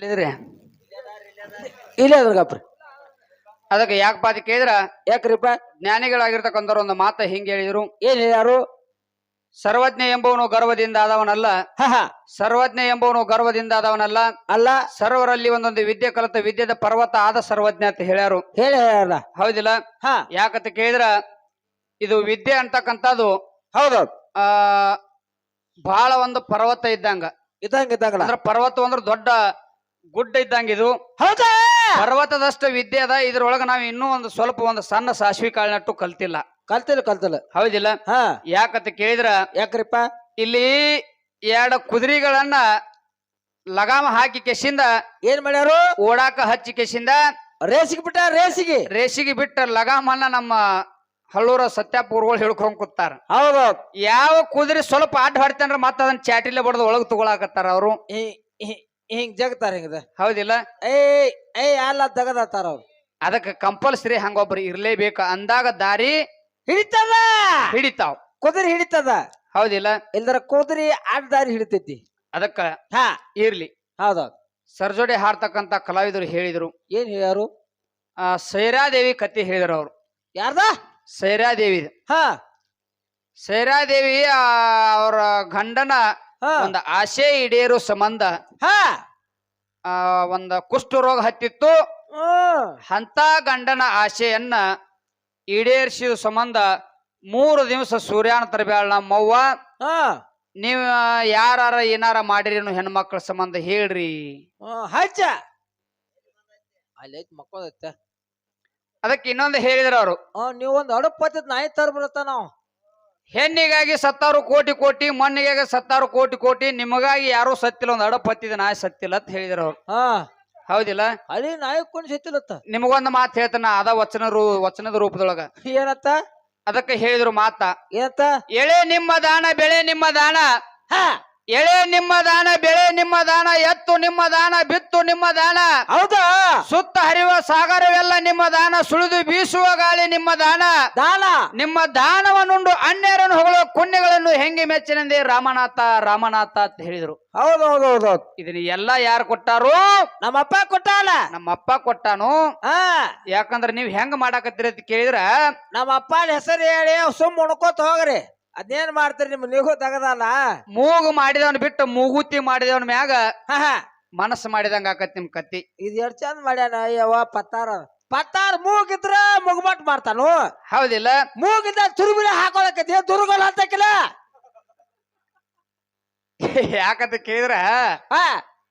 ಇಲ್ಲಿದ್ರಿ ಇಲ್ಲೇ ಅದ್ರಗಪ್ರಿ ಅದಕ್ಕೆ ಯಾಕೆ ಪಾತಿ ಕೇಳಿದ್ರ? ಯಾಕ್ರಿಪ್ಪ? ಜ್ಞಾನಿಗಳಾಗಿರ್ತಕ್ಕಂಥವ್ರು ಒಂದು ಮಾತ ಹಿಂಗೆ ಹೇಳಿದ್ರು. ಏನ್ ಯಾರು ಸರ್ವಜ್ಞ ಎಂಬವನು ಗರ್ವದಿಂದ ಆದವನಲ್ಲ. ಸರ್ವಜ್ಞ ಎಂಬವನು ಗರ್ವದಿಂದ ಆದವನಲ್ಲ. ಅಲ್ಲ. ಸರ್ವರಲ್ಲಿ ಒಂದೊಂದು ವಿದ್ಯೆ ಕಲಿತ ವಿದ್ಯೆದ ಪರ್ವತ ಆದ ಸರ್ವಜ್ಞ ಅಂತ ಹೇಳ್ಯಾರು. ಹೇಳಿ ಹೇಳ ಹೌದಿಲ್ಲ? ಹ. ಯಾಕಂತ ಕೇಳಿದ್ರ ಇದು ವಿದ್ಯೆ ಅಂತಕ್ಕಂಥದ್ದು ಹೌದೌದು. ಆ ಬಹಳ ಒಂದು ಪರ್ವತ ಇದ್ದಂಗ. ಇದ್ದಂಗ ಇದ್ದಂಗ ಅಂದ್ರೆ ಪರ್ವತ ಅಂದ್ರೆ ದೊಡ್ಡ ಗುಡ್ಡ ಇದ್ದಂಗ ಇದು. ಹೌದಾ? ಪರ್ವತದಷ್ಟು ವಿದ್ಯೆ ಅದ ಇದ್ರೊಳಗ ನಾವ್ ಇನ್ನೂ ಒಂದು ಸ್ವಲ್ಪ ಒಂದು ಸಣ್ಣ ಸಾಸಿವೆ ಕಾಳಿನಟ್ಟು ಕಲ್ತಿಲ್ಲ. ಕಲ್ತಿಲ್ಲ ಕಲ್ತಿಲ್ಲ. ಹೌದಿಲ್ಲ? ಹಾ. ಯಾಕಂತ ಕೇಳಿದ್ರ? ಯಾಕ್ರಿಪ್ಪ? ಇಲ್ಲಿ ಎರಡು ಕುದುರೆಗಳನ್ನ ಲಗಾಮ ಹಾಕಿ ಕೆಸಿಂದ ಏನ್ ಮಾಡ್ಯಾರು? ಓಡಾಕ ಹಚ್ಚಿ ಕೆಸಿಂದ ರೇಸಿಗೆ ಬಿಟ್ಟ ರೇಸಿಗೆ. ರೇಸಿಗೆ ಬಿಟ್ಟ ಲಗಾಮನ್ನ ನಮ್ಮ ಹಳ್ಳೂರ ಸತ್ಯಾಪುರ್ಗಳು ಹೇಳ್ಕೊಂಡ್ ಕೂತಾರ. ಹೌದು. ಯಾವ ಕುದುರೆ ಸ್ವಲ್ಪ ಆಟ ಹಾಡ್ತಾನ್ರ ಮತ್ತ ಅದನ್ನ ಚಾಟಿಲೆ ಬಡ್ದು ಒಳಗ್ ತಗೊಳಕತ್ತಾರ ಅವರು. ಹಿಂಗ್ ಜಗತಾರ ಹಿಂಗದ? ಹೌದಿಲ್ಲ? ಏ ಏ ಅಲ್ಲ ತಗದತ್ತಾರ ಅವ್ರು. ಅದಕ್ಕೆ ಕಂಪಲ್ಸರಿ ಹಂಗೊಬ್ರು ಇರ್ಲೇಬೇಕು ಅಂದಾಗ ದಾರಿ ಹಿಡಿತದ? ಹಿಡಿತಾವ್. ಕುದುರೆ ಹಿಡಿತದ? ಹೌದಿಲ್ಲ? ಇಲ್ದರ ಕುದುರೆ ಆಟ ದಾರಿ ಹಿಡಿತೈತಿ. ಅದಕ್ಕ ಹಾ. ಇರ್ಲಿ. ಹೌದೌದು. ಸರ್ಜೋಡೆ ಹಾಡ್ತಕ್ಕಂತ ಕಲಾವಿದರು ಹೇಳಿದ್ರು. ಏನ್ ಹೇಳ್ಯಾರು ಆ ಸೈರಾದೇವಿ ಕತೆ ಹೇಳಿದ್ರು ಅವ್ರು. ಯಾರ್ದ? ಸೈರಾದೇವಿ. ಹಾ. ಸೈರಾದೇವಿ ಆ, ಅವರ ಗಂಡನ ಹಾ. ಒಂದು ಆಸೆ ಈಡೇರೋ ಸಂಬಂಧ. ಹಾ. ಆ ರೋಗ ಕುಷ್ಠರೋಗ ಹತ್ತಿತ್ತು. ಹ್ಮ್ ಅಂತ ಗಂಡನ ಆಸೆಯನ್ನ ಈಡೇರಿಸಿದ ಸಂಬಂಧ ಮೂರು ದಿವಸ ಸೂರ್ಯಾನ ತರಬೇಳ ನಮ್ಮವ್ವ ಹಾ. ನೀವ್ ಯಾರ ಏನಾರ ಮಾಡಿರಿ ಹೆಣ್ಮಕ್ಳ ಸಂಬಂಧ ಹೇಳ್ರಿ. ಹ್ಮ್, ಹಚ್ಚ. ಅದಕ್ಕೆ ಇನ್ನೊಂದು ಹೇಳಿದ್ರ ಅವರು. ನೀವು ಒಂದ್ ಅಡಪ್ ನಾಯಿ ತರ್ಬಿಡತ್ತ ನಾವು. ಹೆಣ್ಣಿಗಾಗಿ ಸತ್ತಾರು ಕೋಟಿ ಕೋಟಿ ಮಣ್ಣಿಗಾಗಿ ಸತ್ತಾರು ಕೋಟಿ ಕೋಟಿ ನಿಮಗಾಗಿ ಯಾರು ಸತ್ತಿಲ್ಲ ಒಂದು ಅಡಪ್ ಹತ್ತಿದ ನಾಯಿ ಸತ್ತಿಲ್ಲ ಅಂತ ಹೇಳಿದ್ರು ಅವ್ರು. ಹಾ. ಹೌದಿಲ್ಲ? ಅದೇ ನಾಯಕೊಂಡು ಸತ್ತಿಲತ್ತ ನಿಮಗೊಂದು ಮಾತು ಹೇಳ್ತಾನ ಅದ ವಚನ ರೂ ವಚನದ ರೂಪದೊಳಗ. ಏನತ್ತ? ಅದಕ್ಕೆ ಹೇಳಿದ್ರು ಮಾತ. ಏನತ್ತ? ಎಳೆ ನಿಮ್ಮ ದಾನ ಬೆಳೆ ನಿಮ್ಮ ದಾನ ಹಾ. ಎಳೆ ನಿಮ್ಮ ದಾನ ಬೆಳೆ ನಿಮ್ಮ ದಾನ ಎತ್ತು ನಿಮ್ಮ ದಾನ ಬಿತ್ತು ನಿಮ್ಮ ದಾನ. ಹೌದಾ? ಸುತ್ತ ಹರಿಯುವ ಸಾಗರವೆಲ್ಲ ನಿಮ್ಮ ದಾನ ಸುಳಿದು ಬೀಸುವ ಗಾಳಿ ನಿಮ್ಮ ದಾನ. ದಾನ? ನಿಮ್ಮ ದಾನವನ್ನುಂಡು ಅನ್ಯರನ್ನು ಹೊಗಳ ಪುಣ್ಯಗಳನ್ನು ಹೆಂಗೆ ಮೆಚ್ಚಿನಂದೇ ರಾಮನಾಥ ರಾಮನಾಥ ಅಂತ ಹೇಳಿದ್ರು. ಹೌದು ಹೌದು ಹೌದು ಹೌದು ಇದನ್ನ ಎಲ್ಲ ಯಾರು ಕೊಟ್ಟಾರು? ನಮ್ಮಪ್ಪ ಕೊಟ್ಟಾನ? ನಮ್ಮಪ್ಪ ಕೊಟ್ಟಾನು. ಹಾ. ಯಾಕಂದ್ರ ನೀವ್ ಹೆಂಗ್ ಮಾಡಾಕತ್ತೀರಿ ಅಂತ ಕೇಳಿದ್ರ ನಮ್ಮ ಅಪ್ಪನ ಹೆಸರು ಹೇಳಿ ಸುಮ್ ಉಣ್ಕೋತ ಹೋಗ್ರಿ. ಅದೇನ್ ಮಾಡ್ತೀರಿ ನಿಮ್ ನೀವು ತಗದಲ್ಲ? ಮೂಗು ಮಾಡಿದವನ್ ಬಿಟ್ಟು ಮೂಗುತಿ ಮಾಡಿದವನ್ ಮ್ಯಾಗ ಮನಸ್ಸು ಮಾಡಿದಂಗ ಆಕತ್ ನಿಮ್ ಕತ್ತಿ. ಇದು ಎಷ್ಟ್ ಚಂದ ಮಾಡ್ಯಾನ? ಅಯ್ಯವ್ವ ಪತ್ತಾರ. ಪತ್ತಾರ ಮೂಗಿದ್ರ ಮುಗಮಟ್ ಮಾಡ್ತಾನು? ಹೌದಿಲ್ಲ. ಮೂಗಿಂದ ತುರುಬಿನ ಹಾಕೊಳಕತ್ತಿ ದುರ್ಗಲ್ ಹತ್ತಕಿಲ್ಲ ಯಾಕಂತ ಕೇಳಿದ್ರ?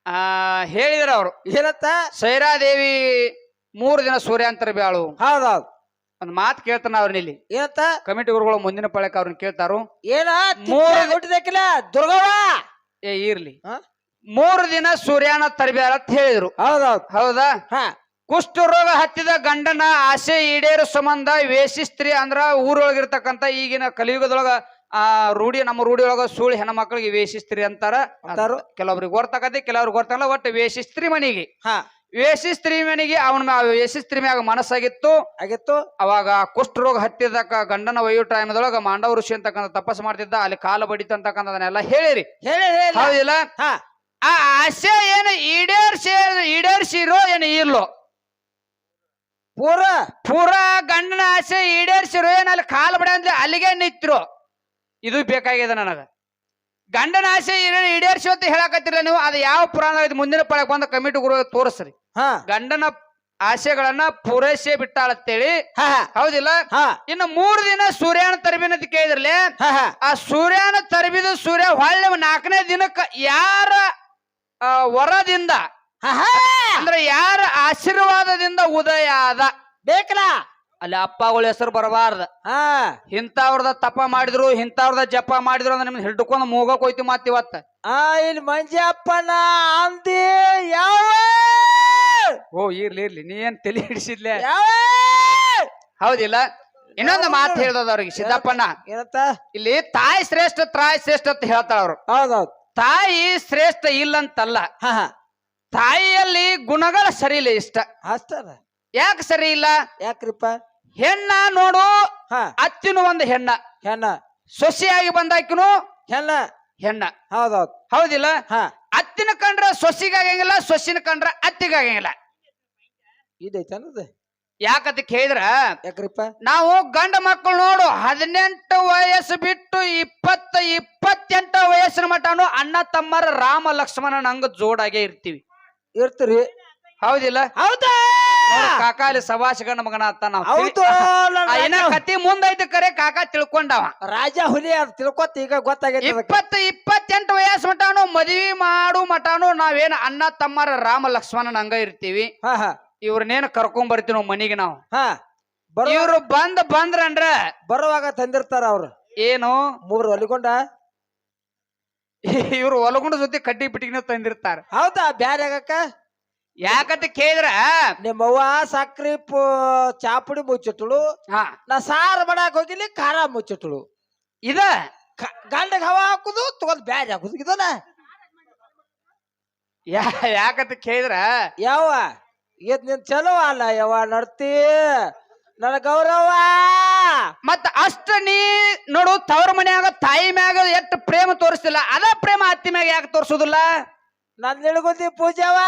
ಆ ಹೇಳಿದ್ರ ಅವ್ರು. ಏನತ್ತ ಸೈರಾದೇವಿ ಮೂರು ದಿನ ಸೂರ್ಯಾಂತರ ಬ್ಯಾಳು. ಹೌದೌದು. ಒಂದ್ ಮಾತು ಕೇಳ್ತಾನ ಅವ್ರನ್ನ ಇಲ್ಲಿ. ಏನತ್ತ ಕಮಿಟಿ ಗುರುಗಳು ಮುಂದಿನ ಪಳಕ ಅವ್ರನ್ನ ಕೇಳ್ತಾರು. ಏನ ಮೂರು- ಹುಟ್ಟಿದಕ್ಕಿಲ್ಲ ದುರ್ಗವ್ವ? ಏ ಇರ್ಲಿ? ಮೂರು ದಿನ ಸೂರ್ಯನ ತರಬ್ಯಾಳ ಅಂತ ಹೇಳಿದ್ರು. ಹೌದೌದು. ಹೌದಾ? ಹಾ. ಕುಷ್ಠರೋಗ ಹತ್ತಿದ ಗಂಡನ ಆಸೆ ಈಡೇರು ಸಂಬಂಧ ವೇಷಿಸ್ತ್ರಿ ಅಂದ್ರ ಊರೊಳಗಿರ್ತಕ್ಕಂತ ಈಗಿನ ಕಲಿಯುಗದೊಳಗ ಆ ರೂಢಿ ನಮ್ಮ ರೂಢಿಯೊಳಗ ಒಳಗ ಸುಳ್ಳು ಹೆಣ್ಮಕ್ಳಿಗೆ ವೇಷಿಸ್ತ್ರಿ ಅಂತಾರ. ಕೆಲವೊಬ್ರಿಗೆ ಗೊತ್ತಾಕತಿ ಕೆಲವ್ರಿಗೆ ಗೊತ್ತಾಗಲ್ಲ ಒಟ್ಟು ವೇಷಿಸ್ತ್ರಿ ಮನೆಗೆ. ಹಾ. ವೇಷಿ ಸ್ತ್ರೀ ಮನೆಗೆ ಅವನ ವೇಷಿ ಸ್ತ್ರೀ ಮ್ಯಾಗ ಮನಸ್ಸಾಗಿತ್ತು. ಆಗಿತ್ತು. ಅವಾಗ ಕುಷ್ಠರೋಗ ಹತ್ತಿದಕ್ಕ ಗಂಡನ ಒಯ್ಯೋ ಟೈಮ್ದೊಳಗ ಮಾಂಡವ ಋಷಿ ಅಂತಕ್ಕಂಥ ತಪಸ್ ಮಾಡ್ತಿದ್ದ. ಅಲ್ಲಿ ಕಾಲ ಬಡಿತಕ್ಕಂಥದನ್ನೆಲ್ಲ ಅಂತಕ್ಕಂಥದನ್ನೆಲ್ಲ ಹೇಳಿರಿ. ಹೇಳಿ ಹೇಳಿ ಹೌದಿಲ್ಲ? ಹಾ. ಆ ಆಸೆ ಏನು ಈಡೇರ್ಸಿ ಈಡೇರ್ಸಿರೋ ಏನು ಇಲ್ಲೋ ಪೂರ. ಪೂರ ಗಂಡನ ಆಸೆ ಈಡೇರ್ಸಿರೋ ಏನು ಅಲ್ಲಿ ಕಾಲು ಬಡ ಅಂದ್ರೆ ಅಲ್ಲಿಗೆ ನಿಂತಿರೋ. ಇದು ಬೇಕಾಗಿದೆ ನನಗ. ಗಂಡನ ಆಸೆ ಏನೇನು ಈಡೇರ್ಸಿ ಅಂತ ಹೇಳಕತ್ತಿರ ನೀವು ಅದು ಯಾವ ಪುರಾಣ ಇದು ಮುಂದಿನ ಪಳಕ್ ಬಂದ ಕಮಿಟಿ ಗುರು ತೋರಿಸ್ರಿ. ಹಾ. ಗಂಡನ ಆಸೆಗಳನ್ನ ಪೂರೈಸೇ ಬಿಟ್ಟಾಳಂತೇಳಿ ಹಾ ಹೌದಿಲ್ಲ? ಹಾ. ಇನ್ನು ಮೂರು ದಿನ ಸೂರ್ಯನ ತರಬಿನ ಅಂತ ಕೇಳಿದ್ರಲೆ ಹಾ ಹಾ. ಆ ಸೂರ್ಯನ ತರಬಿದ ಸೂರ್ಯ ಹೊಳ್ಳೆ ನಾಲ್ಕನೇ ದಿನಕ್ಕ ಯಾರ ಆ, ವರದಿಂದ ಹಾ ಹಾ. ಅಂದ್ರೆ ಯಾರ ಆಶೀರ್ವಾದದಿಂದ ಉದಯ ಆದ? ಬೇಕಲ್ಲ. ಅಲ್ಲಿ ಅಪ್ಪಗಳ ಹೆಸರು ಬರಬಾರ್ದ. ಹಾ. ಇಂಥವ್ರದ ತಪ ಮಾಡಿದ್ರು ಇಂಥವ್ರದ ಜಪ ಮಾಡಿದ್ರು ಅಂದ್ರೆ ನಿಮ್ಗೆ ಹಿಡ್ಕೊಂಡು ಮೂಗಕ್ ಹೋಯ್ತು ಮತ್ತೆ ಇವತ್ತ. ಆ ಇಲ್ಲಿ ಮಂಜಪ್ಪನ ಅಂದಿ ಯಾವ? ಓ ಇರ್ಲಿ ಇರ್ಲಿ. ನೀ ಏನ್ ತಲೆ ಹಿಡಿಸಿದ್ಲೆ? ಯಾವ? ಹೌದಿಲ್ಲ. ಇನ್ನೊಂದು ಮಾತು ಹೇಳ್ದದ ಅವ್ರಿಗೆ ಸಿದ್ದಪ್ಪಣ್ಣ. ಏನತ್ತ ಇಲ್ಲಿ ತಾಯಿ ಶ್ರೇಷ್ಠ ತಾಯಿ ಶ್ರೇಷ್ಠ ಅಂತ ಹೇಳ್ತಾರ ಅವ್ರು. ಹೌದೌದು. ತಾಯಿ ಶ್ರೇಷ್ಠ ಇಲ್ಲಂತಲ್ಲ. ಹಾ ಹಾ. ತಾಯಿಯಲ್ಲಿ ಗುಣಗಳ ಸರಿ ಇಲ್ಲ ಇಷ್ಟ. ಅಷ್ಟ ಯಾಕೆ ಸರಿ ಇಲ್ಲ? ಯಾಕ್ರಿಪ್ಪ? ಹೆಣ್ಣ ನೋಡು ಹಾ. ಅತ್ತಿನ ಒಂದು ಹೆಣ್ಣ. ಹೆಣ್ಣ. ಸೊಸೆಯಾಗಿ ಬಂದಾಕಿನು ಹೆಣ್ಣ. ಹೆಣ್ಣ. ಹೌದೌದು. ಹೌದಿಲ್ಲ? ಹಾ. ಅತ್ತಿನ ಕಂಡ್ರ ಸೊಸಿಗಾಗಂಗಿಲ್ಲ ಸೊಸಿನ ಕಂಡ್ರ ಅತ್ತಿಗಾಗಂಗಿಲ್ಲ ಇದೈತೆ ಅನ್ನೋದು ಯಾಕಂತ ಕೇಳಿದ್ರ? ಯಾಕ್ರಿಪ್ಪ? ನಾವು ಗಂಡ ಮಕ್ಕಳು ನೋಡು ಹದಿನೆಂಟು ವಯಸ್ಸು ಬಿಟ್ಟು ಇಪ್ಪತ್ತ ಇಪ್ಪತ್ತೆಂಟು ವಯಸ್ಸಿನ ಮಟನು ಅಣ್ಣ ತಮ್ಮರ ರಾಮ ಲಕ್ಷ್ಮಣನ ಹಂಗ ಜೋಡಾಗೆ ಇರ್ತೀವಿ. ಇರ್ತೀರಿ. ಹೌದಿಲ್ಲ? ಹೌದಾ? ನೋಡು, ಕಾಕ ಅಲ್ಲಿ ಸವಾಸ ಗಂಡ ಮಗನ ಅಂತ ನಾವು ಹೌದು ಏನ ರಾಜ- ಕತಿ ಮುಂದೈತೆ ಕರೆ ಕಾಕ ತಿಳ್ಕೊಂಡವ. ರಾಜ ಹುಲಿ ಅದು ತಿಳ್ಕೊತ ಈಗ ಗೊತ್ತಾಗೈತೆ ಅದಕ್ಕೆ. ಇಪ್ಪತ್ತು ಇಪ್ಪತ್ತೆಂಟು ವಯಸ್ಸು ಮಟಾನು ಮದುವೆ ಮಾಡು ಮಟಾನು ನಾವೇನ ಅಣ್ಣ ತಮ್ಮರ ರಾಮ ಲಕ್ಷ್ಮಣನ ಹಂಗ ಇರ್ತೀವಿ. ಹಾ ಹಾ. ಇವ್ರನ್ನೇನು ಕರ್ಕೊಂಡ್ ಬರ್ತೀವಿ ನಾವು ಮನಿಗೆ ನಾವು. ಹಾ. ಇವ್ರು ಬಂದ್ ಬಂದ್ರಂದ್ರ ಬರುವಾಗ ತಂದಿರ್ತಾರ ಅವ್ರು. ಏನು? ಮೂರು ಹೊಲಿಕೊಂಡ ಇವ್ರು ಒಲಗುಂಡ ಜೊತೆ ಕಡ್ಡಿ ಪಿಟಿಗಿನ ತಂದಿರ್ತಾರ. ಹೌದಾ ಬ್ಯಾರೆ ಆಗಕ್ಕ? ಯಾಕಂತ ಕೇಳಿದ್ರ ನಿಮ್ಮವ್ವ ಸಕ್ರಿ ಚಾಪುಡಿ ಮುಚ್ಚಿಟ್ಳು ಹಾ. ನಾ ಸಾರು ಮಾಡಕ್ ಹೋಗಿಲಿ ಖಾರ ಮುಚ್ಚಿಟ್ಳು ಇದ? ಗಂಡ ಗಂಡಗ್ ಹವಾ ಹಾಕುದು ತಗೊಂಡ್ ಬ್ಯಾಜ್ ಹಾಕುದು ಇದನ್ನ. ಯಾ- ಯಾಕಂತ ಕೇಳಿದ್ರ ಯಾವ ಇದ್ ನಿನ್ ಚಲೋ ಅಲ್ಲ ಯಾವ ನಡ್ತಿ. ನನ್ನ ಗೌರವ ಮತ್ತ ಅಷ್ಟ ನೀ ನೋಡು ತವ್ರ ಮನ್ಯಾಗ ತಾಯಿ ಮ್ಯಾಗ ಎಷ್ಟು ಪ್ರೇಮ ತೋರಿಸ್ತಿಲ್ಲ ಅದ ಪ್ರೇಮ ಅತ್ತಿ ಮ್ಯಾಗ ಯಾಕೆ ತೋರಿಸುದಿಲ್ಲ? ನನ್ನ ನಿಳ್ಗುದಿ ಪೂಜಾವಾ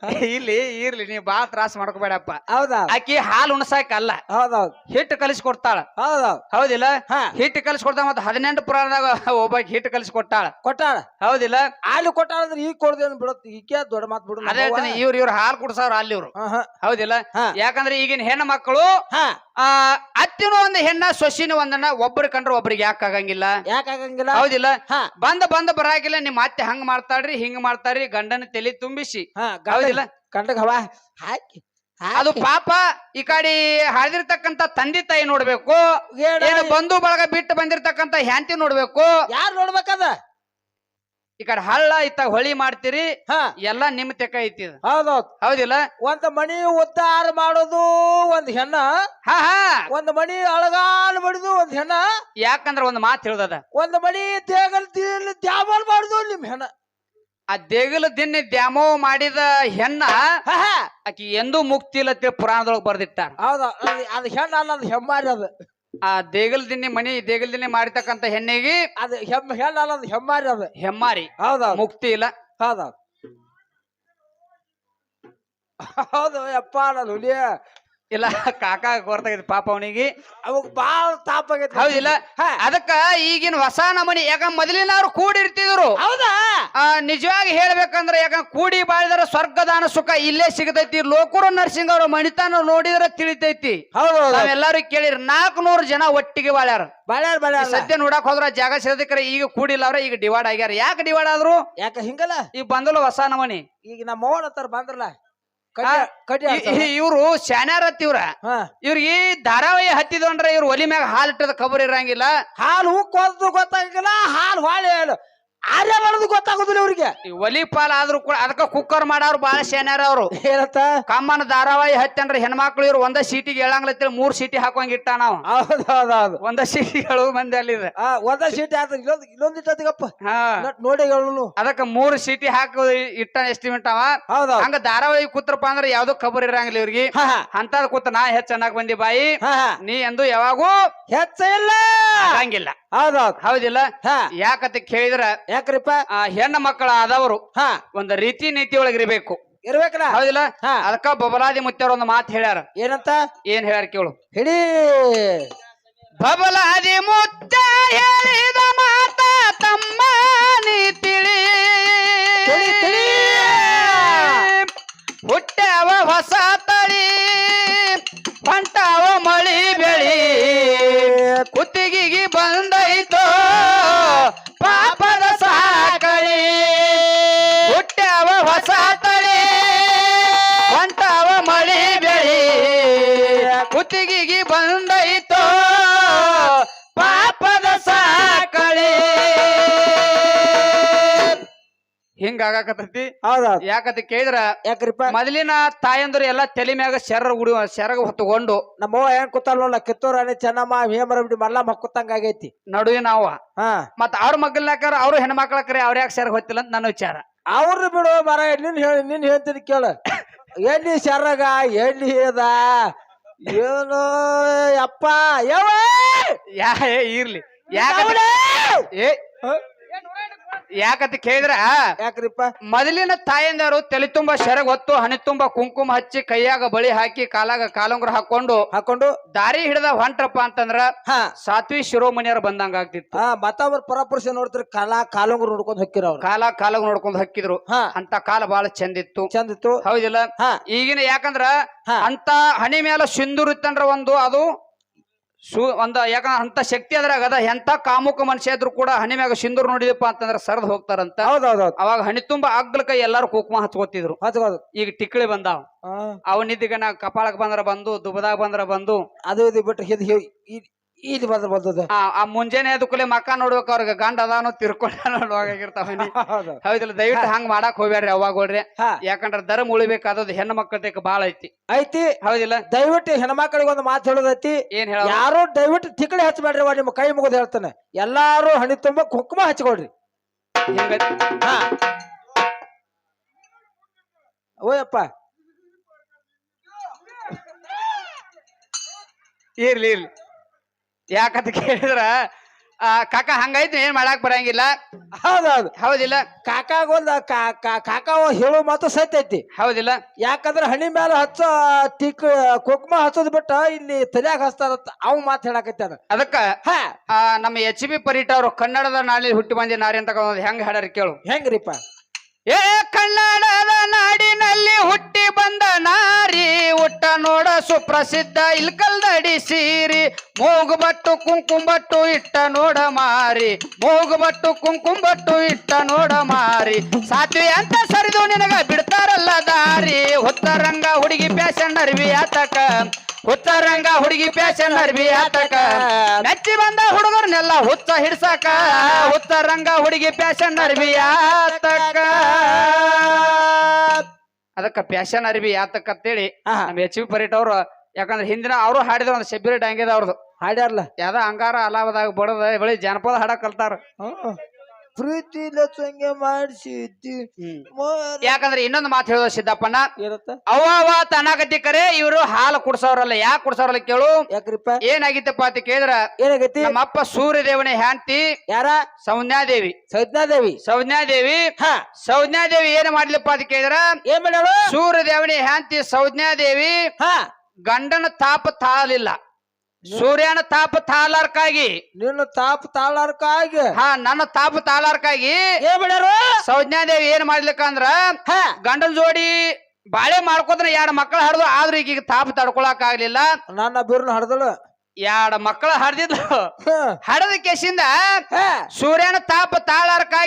ಇಲ್ಲಿ ಇರ್ಲಿ ನೀ ಬಾ ತ್ರಾಸ ಮಾಡ್ಕೋಬೇಡಪ್ಪ. ಹೌದಾ ಆಕಿ ಹಾಲು ಉಣಸಾಕ ಅಲ್ಲ. ಹೌದೌದ್. ಹಿಟ್ಟು ಕಲಿಸಿ ಕೊಡ್ತಾಳ ಹೌದೌದು. ಹೌದಿಲ್ಲ? ಹಾ. ಹಿಟ್ಟು ಕಲಿಸಿ ಕೊಡ್ತಾಳ ಮತ್ತ ಹದಿನೆಂಟು ಪುರಾಣದಾಗ ಒಬ್ಬ ಹಿಟ್ಟು ಕಲಿಸಿ ಕೊಟ್ಟಾಳ. ಕೊಟ್ಟಾಳ ಹೌದಿಲ್ಲ? ಹಾಲು ಕೊಟ್ಟಾಳಂದ್ರೆ ಈಗ ಕೊಡ್ದೇನ್ ಬಿಡುತ್ತೆ ಈಕೆ ದೊಡ್ಡ ಮಾತು ಬಿಡು ಅದೇ ಇವ್ರು ಇವ್ರ ಹಾಲು ಕುಡ್ಸಾವ್ರ ಅಲ್ಲಿ ಇವ್ರು. ಹೌದಿಲ್ಲ. ಯಾಕಂದ್ರೆ ಈಗಿನ ಹೆಣ್ಣು ಮಕ್ಕಳು ಹಾ. ಆ ಅತ್ತಿನೂ ಒಂದು ಹೆಣ್ಣ ಸೊಸಿನೂ ಒಂದನ್ನ ಒಬ್ರು ಕಂಡ್ರೆ ಒಬ್ರಿಗೆ ಯಾಕೆ ಆಗಂಗಿಲ್ಲ? ಯಾಕಾಗಂಗಿಲ್ಲ ಹೌದಿಲ್ಲ? ಹಾ. ಬಂದ ಬಂದ ಬರಾಗಿಲ್ಲ ನಿಮ್ಮ ಅತ್ತೆ ಹಂಗ ಮಾಡ್ತಾಳ್ರಿ ಹಿಂಗ ಮಾಡ್ತಾರ್ರಿ ಗಂಡನ ತಲೆ ತುಂಬಿಸಿ. ಹಾ ಹೌದಿಲ್ಲ? ಹವಾ? ಹಾಕಿ ಅದು ಪಾಪ ಈ ಕಡೆ ಹಾದಿರ್ತಕ್ಕಂತ ತಂದೆ ತಾಯಿ ನೋಡ್ಬೇಕು. ಏನ- ಏನು ಬಂಧು ಬಳಗ ಬಿಟ್ಟು ಬಂದಿರ್ತಕ್ಕಂತ ಹ್ಯಾಂತಿ ನೋಡ್ಬೇಕು. ಯಾರು ನೋಡ್ಬೇಕದ? ಈ ಕಡೆ ಹಳ್ಳ ಇತ್ತ ಹೊಳಿ ಮಾಡ್ತೀರಿ ಹಾ. ಎಲ್ಲಾ ನಿಮ್ ತೆಕ್ಕ ಐತಿ ಇದು. ಹೌದೌದ್ ಹೌದಿಲ್ಲ? ಒಂದ್ ಮಣಿ ಉದ್ದಾರ ಮಾಡೋದು ಒಂದ್ ಹೆಣ್ಣ ಹಾ ಹಾ. ಒಂದ್ ಮಣಿ ಅಳಗಾಲ್ ಬಡಿದು ಒಂದ್ ಹೆಣ್ಣ. ಯಾಕಂದ್ರ ಒಂದ್ ಮಾತು ಹೇಳ್ದದ? ಒಂದ್ ಮಣಿ ದೇಗಲ್ ದ್ಯಾಮಲ್ ಮಾಡುದು ನಿಮ್ ಹೆಣ್ಣ. ಆ ದೇಗಲ್ ದಿನ ದ್ಯಾಮೋ ಮಾಡಿದ ಹೆಣ್ಣ ಹಾ ಹಾ. ಆಕಿ ಎಂದೂ ಮುಕ್ತಿ ಇಲ್ಲ ಅಂತೇಳಿ ಪುರಾಣದೊಳಗ್ ಬರ್ದಿಟ್ಟಾರ. ಹೌದ. ಅದ್ ಅದ್ ಹೆಣ್ಣ ಅಲ್ಲ ಅದ್ ಹೆಮ್ಮಾರಿ ಅದು. ಆ ದೇಗಲ್ ದಿನ್ನಿ ಮನಿ ದೇಗಲ್ ದಿನ್ನಿ ಮಾಡಿರ್ತಕ್ಕಂತ ಹೆಣ್ಣಿಗೆ ಅದು ಹೆಮ್ ಹೆಣ್ಣ ಅಲ್ಲ ಅದ್ ಹೆಮ್ಮಾರಿ ಅದು. ಹೆಮ್ಮಾರಿ. ಹೌದೌದು. ಮುಕ್ತಿ ಇಲ್ಲ. ಹೌದೌದು. ಹೌದು ಯಪ್ಪ ನಾನು ಹುಲಿಯ ಇಲ್ಲ ಕಾಕ ಗೊತ್ತಾಗೈತಿ ಪಾಪ ಅವನಿಗೆ. ಅವಾಗ ಬಾಳ ತಾಪ ಆಗೈತಿ. ಹೌದಿಲ್ಲ ಹಾ. ಅದಕ್ಕ ಈಗಿನ ಹೊಸ ನಮನಿ ಯಾಕ ಮೊದಲಿನವ್ರು ಕೂಡಿರ್ತಿದ್ರು. ಹೌದಾ? ನಿಜವಾಗಿ ಹೇಳ್ಬೇಕಂದ್ರೆ ಯಾಕ ಕೂಡಿ ಬಾಳಿದ್ರ ಸ್ವರ್ಗದಾನ ಸುಖ ಇಲ್ಲೇ ಸಿಗತೈತಿ. ಲೋಕೂರು ನರ್ಸಿಂಗ್ ಅವ್ರ ಮಣಿತಾನ ನೋಡಿದ್ರೆ ತಿಳಿತೈತಿ. ಹೌದು ನಾವೆಲ್ಲರೂ ಕೇಳಿರಿ ನಾಲ್ಕುನೂರು ಜನ ಒಟ್ಟಿಗೆ ಬಾಳ್ಯಾರ. ಬಾಳ್ಯಾರ ಬಾಳ್ಯಾರ. ಸದ್ಯ ನೋಡಕ್ ಹೋದ್ರ ಜಾಗ ಸಿಗದಕ್ರೆ ಈಗ ಕೂಡಿಲ್ಲ ಅವ್ರ ಈಗ ಡಿವೈಡ್ ಆಗ್ಯಾರ. ಯಾಕೆ ಡಿವೈಡ್ ಆದ್ರು? ಯಾಕ ಹಿಂಗಲ್ಲ? ಈಗ ಬಂದಲ್ಲ ಹೊಸ ನಮನಿ. ಈಗ ನಮ್ಮ ಬಂದ್ರಲ್ಲ. ಇವರು ಶಾನ್ಯಾರ ಹತ್ತಿವ್ರ ಇವ್ರಿಗೆ ಈ ಧಾರಾವಾಹಿ ಹತ್ತಿದ್ವಂದ್ರ ಇವ್ರ ಒಲಿ ಮ್ಯಾಗ ಹಾಲ್ ಇಟ್ಟದ ಖಬರ್ ಇರಂಗಿಲ್ಲ. ಹಾಲು ಕೊದ್ದು ಗೊತ್ತಾಗಲ್ಲ ಹಾಲು ಹೊಳೆ ಆರ್ಯ ಮಾಡೋದು ಗೊತ್ತಾಗುದಿಲ್ಲ ಅವ್ರಿಗೆ ಈ ಒಲಿ ಪಾಲ್ ಆದ್ರೂ ಕೂಡ ಅದಕ್ಕೆ ಕುಕ್ಕರ್ ಮಾಡವ್ರು ಬಾಳ ಸೇನಾರ ಅವರು. ಏನತ್ತ ಕಮ್ಮನ ಧಾರಾವಾಹಿ ಹತ್ತಂದ್ರ ಹೆಣ್ಮಕ್ಳು ಇವ್ರು ಒಂದ ಸೀಟಿಗೆ ಹೇಳಂಗ್ಲತ್ತೇಳಿ ಮೂರ್ ಸೀಟಿ ಹಾಕೋಂಗ್ ಇಟ್ಟ ನಾವು ಹೌದು ಹೌದ್ ಹೌದು ಒಂದ ಸೀಟಿ ಹೇಳು ಮಂದಿ ಅಲ್ಲಿದೆ. ಆ ಒಂದ ಸೀಟ್ ಆತ ಇಲ್ಲೊಂದು ಇಲ್ಲೊಂದು ಇಟ್ಟಿಗಪ್ಪ ಹಾ. ನೋಡಿ ಹೇಳು ಅದಕ್ಕೆ ಮೂರ್ ಸೀಟಿ ಹಾಕ ಇಟ್ಟ ಎಸ್ಟಿಮೇಟ್ ಅವ. ಹೌದು ಹೌದ್ ಹಂಗ ಧಾರಾವಾಹಿ ಕೂತ್ರಪ್ಪ ಅಂದ್ರೆ ಯಾವ್ದು ಖಬರ್ ಇರಂಗಿಲ್ಲ ಇವ್ರಿಗೆ. ಹಾ ಹಾ. ಅಂತದ್ ಕೂತ ನಾ ಹೆಚ್ಚ ಚೆನ್ನಾಗ್ ಬಂದಿ ಬಾಯಿ. ಹಾ ಹಾ. ನೀ ಎಂದು ಯಾವಾಗೂ ಹೆಚ್ಚ ಇಲ್ಲ. ಆಗಂಗಿಲ್ಲ. ಹೌದ್ ಹೌದ್. ಹೌದಿಲ್ಲ? ಹಾ. ಯಾಕಂತ ಕೇಳಿದ್ರ ಯಾಕ್ರಿಪ್ಪ? ಆ ಹೆಣ್ಣು ಮಕ್ಕಳ ಆದವರು ಹಾ. ಒಂದ್ ರೀತಿ ನೀತಿ ಒಳಗಿರ್ಬೇಕು ಇರ್ಬೇಕಲ್ಲ? ಹೌದಿಲ್ಲ? ಹಾ. ಅದಕ್ಕ ಬಬಲಾದಿ ಮುತ್ತವ್ರ ಒಂದು ಮಾತು ಹೇಳ್ಯಾರ. ಏನಂತ? ಏನ್ ಹೇಳ್ಯಾರ ಕೇಳು. ಹಿಡಿ. ಬಬಲಾದಿ ಮುತ್ತ ಹೇಳಿದ ಮಾತ ತಮ್ಮ ನೀ ತಿಳಿ ತಿಳಿ, ತಿಳಿ. ಹುಟ್ಟ್ಯಾವ ಹೊಸ ತಳಿ ಹೊಂಟಾವ ಮಳಿ ಬೆಳಿ. ಕುತ್ತಿಗೆಗೆ ಕುತ್ತಿಗೆಗೆ ಬಂದೈತೋ? ಪಾಪದ ಸಾಕಳಿ? ಹಿಂಗಾಗತ್ತಿ ಹೌದೌದ್. ಯಾಕಂತ ಕೇಳಿದ್ರ ಯಾಕ್ರಿಪ್ಪ? ಮೊದಲಿನ ತಾಯಂದ್ರು ಎಲ್ಲಾ ತಲೆ ಮ್ಯಾಗ ಶರ ಗುಡಿ ಶರಗ ಹೊತ್ತುಕೊಂಡು ನಮ್ಮವ್ವ ಏನ್ ಕೂತಾಳ ಕಿತ್ತೂರಾಣಿ ಚೆನ್ನಮ್ಮ ಹೇಮರ ಬಿಡಿ ಮಲ್ಲ ಮಕ್ಕುತ್ತಂಗ ಆಗೈತಿ. ನಡುವೆ ನಾವು ಹಾ. ಮತ್ತ ಅವ್ರ ಮಗಲ್ನಾಕಾರ ಅವ್ರು ಹೆಣ್ಮಕ್ಳ ಕರೆ ಅವ್ರ ಯಾಕೆ ಶರ ಹೊತ್ತಿಲ್ಲ ಅಂತ ನನ್ನ ವಿಚಾರ. ಅವ್ರ ಬಿಡು ಮರ ನಿನ್ ಹೇಳಿ ನಿನ್ ಹೇಳ್ತೀನಿ ಕೇಳ. ಎಲ್ಲಿ ಶರಗ ಎಲ್ಲಿ ಅದ ಏನು ಅಪ್ಪ ಯಾವ? ಯಾ ಏ ಇರ್ಲಿ. ಯಾಕಂದ್ರೆ ಏ ಯಾಕಂತ ಕೇಳಿದ್ರ ಯಾಕ್ರಿಪ್ಪ? ಮೊದಲಿನ ತಾಯಂದರು ತಲೆ ತುಂಬಾ ಶರಗ್ ಹೊತ್ತು ಹಣೆ ತುಂಬಾ ಕುಂಕುಮ ಹಚ್ಚಿ ಕೈಯಾಗ ಬಳಿ ಹಾಕಿ ಕಾಲಾಗ ಕಾಲಂಗ್ರ ಹಾಕೊಂಡು ಹಾಕೊಂಡು ದಾರಿ ಹಿಡಿದ ಹೊಂಟ್ರಪ್ಪ ಅಂತಂದ್ರ ಹಾ. ಸಾತ್ವಿ ಶಿರೋಮಣಿಯರು ಬಂದಂಗ ಆಗ್ತಿತ್ತು ಹಾ ಅವ್ರ ಪರಪುರುಷ ನೋಡ್ತಾರೆ ಕಾಲ ಕಾಲಂಗ್ರ ನೋಡ್ಕೊಂಡು ಹಕ್ಕಿರ ಅವ್ರು. ಕಾಲ ನೋಡ್ಕೊಂಡು ನೋಡ್ಕೊಂಡ್ ಹಕ್ಕಿದ್ರು. ಹಾ. ಅಂತ ಕಾಲ ಬಹಳ ಚಂದಿತ್ತು. ಚಂದಿತ್ತು. ಹೌದಿಲ್ಲ? ಹಾ. ಈಗಿನ ಯಾಕಂದ್ರ ಹಾ. ಅಂತ ಹಣಿ ಮೇಲೆ ಸಿಂಧೂರ್ ಇತ್ತಂದ್ರ ಒಂದು ಅದು ಸು ಒಂದು ಯಾಕ ಅಂತ ಶಕ್ತಿ ಅದ್ರಾಗ ಅದ. ಎಂತ ಕಾಮುಕ ಮನುಷ್ಯ ಇದ್ರು ಕೂಡ ಹಣಿ ಮ್ಯಾಗ ಸಿಂಧೂರ್ ನೋಡಿದಪ್ಪ ಅಂತಂದ್ರ ಸರದ್ ಹೋಗ್ತಾರಂತ. ಹೌದು. ಅವಾಗ ಹಣಿ ತುಂಬಾ ಅಗ್ಲಕ ಎಲ್ಲಾರು ಕುಕುಮ ಹಚ್ಕೋತಿದ್ರು. ಹೌದು ಈಗ ಟಿಕ್ಳಿ ಬಂದಾವ. ಹಾ. ನಾ ಕಪಾಳಕ್ ಬಂದ್ರ ಬಂದು ದುಬದಾಗ ಬಂದ್ರ ಬಂದು. ಅದು ಇದು ಬಿಟ್ರೆ ಇದು ಇದು ಬದ್ದದ. ಆ ಆ ಮುಂಜಾನೆ ಎದ್ದು ಕೂಲೆ ಮಕ್ಕ ನೋಡ್ಬೇಕು ಅವ್ರಿಗೆ ಗಂಡ ಅದಾನು ತಿರ್ಕೊಂಡ ನೋಡುವಾಗಿರ್ತಾವ ಹೌದು. ಹೌದಿಲ್ಲ ದಯವಿಟ್ಟು ಹಂಗ ಮಾಡಕ್ ಹೋಗ್ಬೇಡ್ರಿ ಅವಾಗ ಹೋಡ್ರಿ ಹಾ. ಯಾಕಂದ್ರ ಧರ್ಮ ಉಳಿಬೇಕಾದದ್ ಹೆಣ್ಣು ಮಕ್ಕಳ ಬಾಳ ಐತಿ. ಐತಿ. ಹೌದಿಲ್ಲ? ದಯವಿಟ್ಟು ಹೆಣ್ಮಕ್ಳಿಗೆ ಒಂದು ಮಾತು ಹೇಳೋದೈತಿ. ಏನ್ ಹೇಳ ಯಾರು ದಯವಿಟ್ಟು ತಿಕ್ಕಳಿ ಹಚ್ಚಬೇಡ್ರಿ ಅವ ನಿಮ್ಮ ಕೈ ಮುಗಿದು ಹೇಳ್ತಾನೆ. ಎಲ್ಲಾರು ಹಣಿ ತುಂಬ ಕುಂಕುಮ ಹಚ್ಕೊಳ್ರಿ. ಹಾ. ಓಯಪ್ಪ. ಇರ್ಲಿ ಇರ್ಲಿ. ಯಾಕಂತ ಕೇಳಿದ್ರ ಆ ಕಾಕ ಹಂಗೈತಿ ಏನ್ ಮಾಡಾಕ್ ಬರಂಗಿಲ್ಲ. ಹೌದೌದು. ಹೌದಿಲ್ಲ. ಕಾಕಾಗ ಒಂದು ಕಾಕ ಹೇಳೋ ಮಾತು ಸತ್ಯ ಐತಿ. ಹೌದಿಲ್ಲ. ಯಾಕಂದ್ರೆ ಹಣಿ ಮೇಲೆ ಹಚ್ಚ ತಿಕ್ ಕೊಕ್ಮ ಹಚ್ಚೋದ್ ಬಿಟ್ಟ ಇಲ್ಲಿ ತಲ್ಯಾಗ ಹಚ್ತಾರತ್ತ ಅವ್ ಮಾತು ಹೇಳಕತ್ತಾನ ಅದಕ್ಕ ಆ, ನಮ್ಮ ಎಚ್ ಬಿ ಪರೀಟ ಅವರು ಕನ್ನಡದ ನಾಳಿ ಹುಟ್ಟಿ ಬಂದಿ ನಾರಿ ಅಂತ ಹೆಂಗ್ ಹಾಡ್ಯಾರ ಕೇಳು. ಹೆಂಗ್ರಿಪ್ಪ? ಏ ಕನ್ನಡದ ನಾಡಿನಲ್ಲಿ ಹುಟ್ಟಿ ಬಂದ ನಾರಿ ಊಟ ನೋಡ ಸುಪ್ರಸಿದ್ಧ ಇಲ್ಕಲ್ದಡಿ ಸೀರಿ. ಮೂಗುಬಟ್ಟು ಕುಂಕುಂಬಟ್ಟು ಇಟ್ಟ ನೋಡ ಮಾರಿ. ಮೂಗುಬಟ್ಟು ಕುಂಕುಂಬಟ್ಟು ಇಟ್ಟ ನೋಡ ಮಾರಿ. ಸಾತ್ವಿ ಅಂತ ಸರಿದು ನಿನಗ ಬಿಡ್ತಾರಲ್ಲ ದಾರಿ. ಹುತ್ತರಂಗ ಹುಡುಗಿ ಪ್ಯಾಶನ್ ಅರ್ವಿ ಆತಕ. ಹುತ್ತರಂಗ ಹುಡುಗಿ ಪ್ಯಾಶನ್ ಅರ್ವಿ ಆತಕ. ಮೆಚ್ಚಿ ಬಂದ ಹುಡುಗರ್ನೆಲ್ಲ ಹುತ್ತ ಹಿಡ್ಸಕ. ಹುತ್ತರಂಗ ಹುಡುಗಿ ಪ್ಯಾಶನ್ ಅರ್ವಿ ಆತಕ. ಅದಕ್ಕ ಪ್ಯಾಶನ್ ಅರಿವಿ ಯಾತಕ್ಕಂತೇಳಿ ಅಂತೇಳಿ. ನಮ್ಮ ಎಚ್ ವಿ ಪರೇಟ್ ಅವರು ಯಾಕಂದ್ರೆ ಹಿಂದಿನ ಅವರು ಹಾಡಿದ್ರು ಒಂದು ಶಬ್ಬಿರಿ ಡಾಂಗಿದೆ ಅವ್ರದ್ದು ಹಾಡ್ಯಾರಲ್ಲ ಯಾವ್ದೋ ಅಂಗಾರ ಅಲಾವದಾಗ ಬಡದ ಬಳಿ ಜನಪದ ಹಾಡ ಕಲ್ತಾರ. ಪ್ರೀತಿ ಲಕ್ಷಂಗೆ ಮಾಡಿಸಿದ್ದಿ ಯಾಕಂದ್ರೆ ಇನ್ನೊಂದು ಮಾತು ಹೇಳೋದು ಸಿದ್ದಪ್ಪನ ಏನತ್ತ ಅವ ಅವ ತನಾಗತಿ ಕರೆ ಇವರು ಹಾಲು ಕುಡ್ಸೋರಲ್ಲ ಯಾಕೆ ಕುಡ್ಸೋರಲ್ಲ ಕೇಳು. ಯಾಕ್ರಿಪ್ಪ? ಏನಾಗಿತ್ತಪ್ಪ ಅಂತ ಕೇಳಿದ್ರ ಏನಾಗೈತಿ? ನಮ್ಮಪ್ಪ ಸೂರ್ಯ ದೇವನ ಹ್ಯಾಂತಿ ಯಾರ? ಸೌಜ್ಞಾದೇವಿ ಸೌಜ್ಞಾದೇವಿ ಸೌಜ್ಞಾದೇವಿ ಹಾ. ಸೌಜ್ಞಾದೇವಿ ಏನ್ ಮಾಡ್ಲಿಪ್ಪ ಅಂತ ಕೇಳಿದ್ರ ಏನ್ ಮಾಡ್ಯಾಳು? ಸೂರ್ಯ ಹಾಂತಿ ಹ್ಯಾಂತಿ ಸೌಜ್ಞಾದೇವಿ ಹಾ. ಗಂಡನ ತಾಪ ತಾಳಿಲ್ಲ. ಸೂರ್ಯನ ತಾಪ ತಾಲಾರ್ಕಾಗಿ ನಿನ್ನ ತಾಪ ತಾಳಾರ್ಕಾಗಿ ಹಾ ನನ್ನ ತಾಪ ತಾಲಾರ್ಕಾಗಿ ಏನ್ ಮಾಡ್ಯಾರು ಸೌಜ್ಞಾದೇವಿ ಏನ್ ಮಾಡ್ಲಿಕ್ಕ ಅಂದ್ರ ಗಂಡನ ಜೋಡಿ ಬಾಳೆ ಮಾಡ್ಕೋದ್ರೆ ಎರಡು ಮಕ್ಕಳು ಹಡ್ದು ಆದ್ರೂ ಈಗ ತಾಪ ತಡ್ಕೊಳಕ್ ಆಗ್ಲಿಲ್ಲ ನನ್ನ ಬಿರ್ನ ಹಡ್ದಳು ಎರಡ್ ಮಕ್ಕಳ ಹಡ್ದಿದ್ಲು ಹಾ. ಹಡದ ಕೇಸಿಂದ ಸೂರ್ಯನ ತಾಪ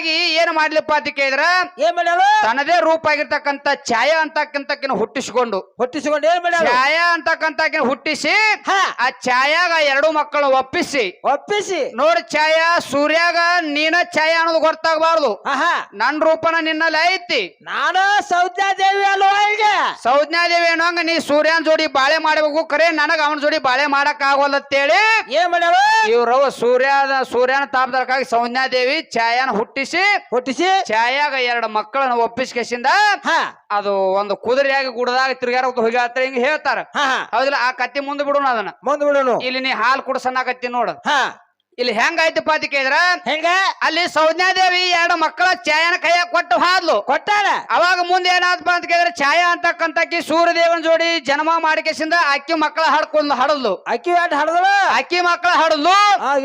ತಾಳಾರ್ಕಾಗಿ ಏನ್ ಮಾಡ್ಲಿಪ್ಪ ಅಂತ ಕೇಳಿದ್ರ ಏನ್ ಮಾಡ್ಯಾಳು? ತನ್ನದೇ ರೂಪ ಆಗಿರ್ತಕ್ಕಂತ ಛಾಯಾ ಅಂತಕ್ಕಂತಕಿನ ಹುಟ್ಟಿಸಿಕೊಂಡು. ಹುಟ್ಟಿಸಿಕೊಂಡು ಏನ್ ಮಾಡ್ಯಾಳು? ಛಾಯಾ ಅಂತಕ್ಕಂತಕಿನ ಹುಟ್ಟಿಸಿ ಹಾ. ಆ ಛಾಯಾಗ ಎರಡು ಮಕ್ಕಳು ಒಪ್ಪಿಸಿ. ಒಪ್ಪಿಸಿ. ನೋಡಿ ಛಾಯಾ ಸೂರ್ಯಾಗ ನೀನ ಛಾಯಾ ಅನ್ನೋದು ಗೊತ್ತಾಗಬಾರ್ದು ಆಹಾ. ನನ್ ರೂಪನ ನಿನ್ನಲ್ಲಿ ಐತಿ. ನಾನು ಸೌಜ್ಞಾದೇವಿ ಅಲ್ವಾ ಈಗ ಸೌಜ್ಞಾದೇವಿ ಅನ್ನೋಂಗ ನೀ ಸೂರ್ಯನ ಜೋಡಿ ಬಾಳೆ ಮಾಡಬೇಕು ಕರೆ ನನಗ ಅವನ ಜೋಡಿ ಬಾಳೆ ಮಾಡಕ್ ಆಗೋಲ್ಲ ಅಂತೇಳಿ. ಏನ್ ಮಾಡ್ಯಾವ ಇವ್ರವ ಸೂರ್ಯದ ಸೂರ್ಯನ ತಾಪದಕ್ಕಾಗಿ ಸೌಜ್ಞಾದೇವಿ ಛಾಯಾನ ಹುಟ್ಟಿಸಿ ಹೊಟ್ಟಿಸಿ ಛಾಯಾಗ ಎರಡು ಮಕ್ಕಳನ್ನ ಒಪ್ಪಿಸ್ಕೇಸಿಂದ ಹಾ. ಅದು ಒಂದು ಕುದುರೆಯಾಗಿ ಗುಡದಾಗ ತಿರ್ಗಾರ ಹೋಗಿ ಹಿಂಗ ಹೇಳ್ತಾರ. ಹಾ ಹಾ. ಹೌದಿಲ್ಲ ಆ ಕತ್ತಿ ಮುಂದೆ ಬಿಡೋಣ ಅದನ್ನ. ಮುಂದ್ ಬಿಡೋಣ ಇಲ್ಲಿ ನೀ ಹಾಲು ಕುಡ್ಸನ್ನಾಕತ್ತಿ ನೋಡು. ಹಾ. ಇಲ್ಲಿ ಹೆಂಗಾಯ್ತು ಅಂತ ಕೇಳಿದ್ರ? ಹೆಂಗ? ಅಲ್ಲಿ ಸೌಜ್ಞಾದೇವಿ ಎರಡು ಮಕ್ಕಳ ಛಾಯಾನ ಕೈಯ ಕೊಟ್ಟು ಹಾದ್ಲು. ಕೊಟ್ಟಾಳ? ಅವಾಗ ಮುಂದೆ ಏನಾದ್ಪ ಅಂತ ಕೇಳಿದ್ರೆ ಛಾಯಾ ಅಂತಕ್ಕಂತ ಸೂರ್ಯದೇವನ ಜೋಡಿ ಜನ್ಮ ಮಾಡಿಕೆಸಿಂದ ಅಕ್ಕಿ ಮಕ್ಕಳ ಹಾಡ್ಕೊಂಡು ಹಡದ್ಲು. ಅಕ್ಕಿ ಎರಡು ಹಡದಳ? ಅಕ್ಕಿ ಮಕ್ಕಳ ಹಡದ್ಲು.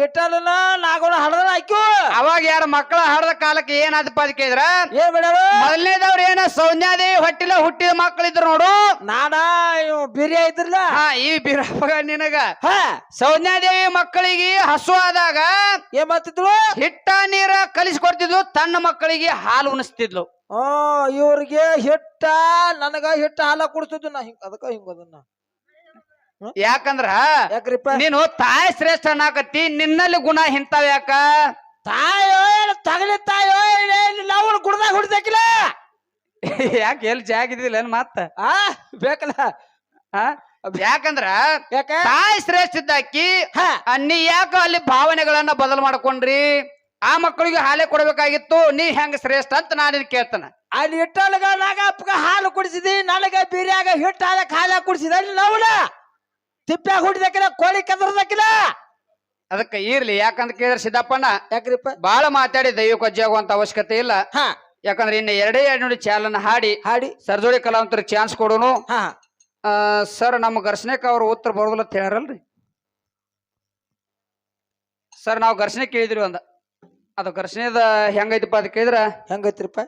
ಇಟ್ಟಲ್ಲ ನಾಗೋಣ ಹಡದಳ ಅಕ್ಕಿ? ಅವಾಗ ಎರಡು ಮಕ್ಕಳ ಹಾಡದ ಕಾಲಕ್ಕೆ ಏನಾದಪ್ಪ ಅಂತ ಕೇಳಿದ್ರ? ಏನ್ ಮಾಡ್ಯಾಳು? ಮೊದಲನೇದವ್ರು ಏನ ಸೌಜ್ಞಾದೇವಿ ಹೊಟ್ಟಿಲ ಹುಟ್ಟಿದ ಮಕ್ಕಳು ಇದ್ರು ನೋಡು. ನಾನ ಇವ್ ಬಿರಿ ಐತ್ರಲ್ಲ ಹಾ ಈ ಬಿರಪ್ಪ ನಿನಗ. ಸೌಜ್ಞಾ ಸೌಜ್ಞಾದೇವಿ ಮಕ್ಕಳಿಗೆ ಹಸು ಆದಾಗ ಏನ್ ಮಾಡ್ತಿದ್ರು? ಹಿಟ್ಟ ನೀರ ಕಲಿಸಿಕೊಡ್ತಿದ್ಲು ತನ್ನ ಮಕ್ಕಳಿಗೆ ಹಾಲು ಉಣಿಸ್ತಿದ್ಲು. ಆ ಇವ್ರಿಗೆ ಹಿಟ್ಟ ನನಗ ಹಿಟ್ಟ ಹಾಲ ಕುಡಿಸ್ತಿದ್ದು ನಾ ಹಿಂಗ ಅದಕ್ಕ ಹಿಂಗ ಅದನ್ನ. ಯಾಕಂದ್ರ ಯಾಕ್ರಿಪ್ಪ ನೀನು ತಾಯಿ ಶ್ರೇಷ್ಠ ಅನ್ನಕತ್ತಿ ನಿನ್ನಲ್ಲಿ ಗುಣ ಹಿಂತಾವ ಯಾಕ? ತಾಯೋ ಏನು ತಗಲಿ ತಾಯೋ ನಾವು ಗುಡ್ದಾಗ ಹುಡ್ದಕ್ಕಿಲ್ಲ ಯಾಕೆ ಎಲ್ಲಿ ಜಾಗಿದಿಲ್ಲ ಮತ್ತ ಆ ಬೇಕಲ್ಲ. ಆ? ಯಾಕಂದ್ರ ಯಾಕ? ತಾಯಿ ಶ್ರೇಷ್ಠ ಇದ್ದಾಕಿ ನೀ ಯಾಕ ಅಲ್ಲಿ ಭಾವನೆಗಳನ್ನ ಬದಲು ಮಾಡ್ಕೊಂಡ್ರಿ? ಆ ಮಕ್ಕಳಿಗೆ ಹಾಲೆ ಕೊಡಬೇಕಾಗಿತ್ತು ನೀ ಹೆಂಗ ಶ್ರೇಷ್ಠ ಅಂತ ನಾನು ಕೇಳ್ತಾನ. ಅಲ್ಲಿ ಇಟ್ಟಲ್ಗ ನಾಗಪ್ಪಗ ಹಾಲು ಕುಡಿಸಿದಿ ನನಗ ಬೀರ್ಯಾಗ ಹಿಟ್ಟು ಹಾಲಕ್ ಹಾಲ ಕುಡಿಸಿದ ಅಲ್ಲಿ ನವನ ತಿಪ್ಪ್ಯಾಗ ಹುಡಿದಕ್ಕಿಲ್ಲ ಕೋಳಿ ಕದ್ರದಕ್ಕಿಲ್ಲ ಅದಕ್ಕೆ ಇರ್ಲಿ ಯಾಕಂದ್ರೆ ಕೇಳಿದ್ರೆ ಸಿದ್ದಪ್ಪಣ್ಣ ಯಾಕ್ರಿಪ್ಪ? ಬಾಳ ಮಾತಾಡಿ ದೈವ ಕೊಜ್ಜೆ ಆಗುವಂತ ಅವಶ್ಯಕತೆ ಇಲ್ಲ. ಹಾ. ಯಾಕಂದ್ರೆ ಇನ್ನು ಎರಡೇ ಎರಡು ನುಡಿ ಚಾಲನ ಹಾಡಿ ಹಾಡಿ. ಸರ್ಜೋಡಿ ಕಲಾವಂತರ ಚಾನ್ಸ್ ಕೊಡೋನು. ಸರ್, ನಮ್ಮ ಘರ್ಷಣೆಕ್ ಅವ್ರು ಉತ್ತರ ಬರೋದಿಲ್ಲ ಅಂತ ಹೇಳ್ಯಾರಲ್ರಿ? ಸರ್, ನಾವು ಘರ್ಷಣೆ ಕೇಳಿದ್ರಿ ಒಂದ ಅದು ಘರ್ಷಣೆದ ಹೆಂಗೈತಿಪ್ಪ ಅದು ಕೇಳಿದ್ರೆ? ಹೆಂಗೈತ್ರಿಪ್ಪ?